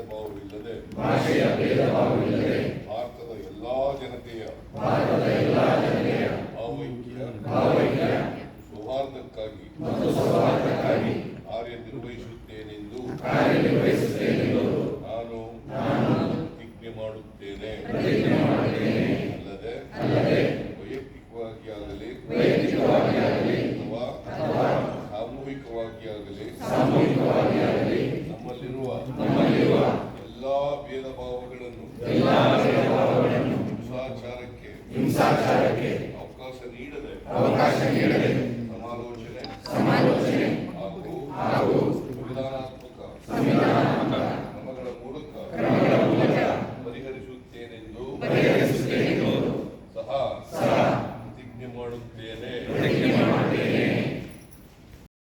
ಭೇದಭಾವವಿಲ್ಲದೆ ಭಾಷೆಯ ಭೇದಭಾವವಿಲ್ಲದೆ ಭಾರತದ ಎಲ್ಲಾ ಜನತೆಯ ಭಾರತದ ಎಲ್ಲಾ ಜನತೆಯ ಭಾವೈಕ್ಯ ಭಾವೈಕ್ಯ ಸೌಹಾರ್ದಕ್ಕಾಗಿ ಮತ್ತು ಸೌಹಾರ್ದಕ್ಕಾಗಿ ಕಾರ್ಯನಿರ್ವಹಿಸುತ್ತೇನೆಂದು ಕಾರ್ಯನಿರ್ವಹಿಸುತ್ತೇನೆಂದು ನಾನು ನಾನು ಪ್ರತಿಜ್ಞೆ ಮಾಡುತ್ತೇನೆ. ಪ್ರತಿಜ್ಞೆ ಮಾಡುತ್ತೇನೆ. ಅಲ್ಲದೆ ಅಲ್ಲದೆ ವೈಯಕ್ತಿಕವಾಗಿ ಆಗಲಿ ವೈಯಕ್ತಿಕವಾಗಿ ಆಗಲಿ ಅಥವಾ ಸಾಮೂಹಿಕವಾಗಿ ಆಗಲಿ ಸಾಮೂಹಿಕವಾಗಿ ಆಗಲಿ ಪಾವಗಳನ್ನು ಹಿಂಸಾಚಾರಕ್ಕೆ ಹಿಂಸಾಚಾರಕ್ಕೆ ಅವಕಾಶ ನೀಡದೆ ಅವಕಾಶ ನೀಡದೆ ಸಮಾಲೋಚನೆ ಸಮಾಲೋಚನೆ ಹಾಗೂ ಹಾಗೂ ಸಂವಿಧಾನಾತ್ಮಕ ಸಂವಿಧಾನಾತ್ಮಕ ಕ್ರಮಗಳ ಮೂಲಕ ಕ್ರಮಗಳ ಮೂಲಕ ಪರಿಹರಿಸುತ್ತೇನೆಂದು ಪರಿಹರಿಸುತ್ತೇನೆಂದು ಸಹ ಸಹ ಪ್ರತಿಜ್ಞೆ ಮಾಡುತ್ತೇನೆ. ಪ್ರತಿಜ್ಞೆ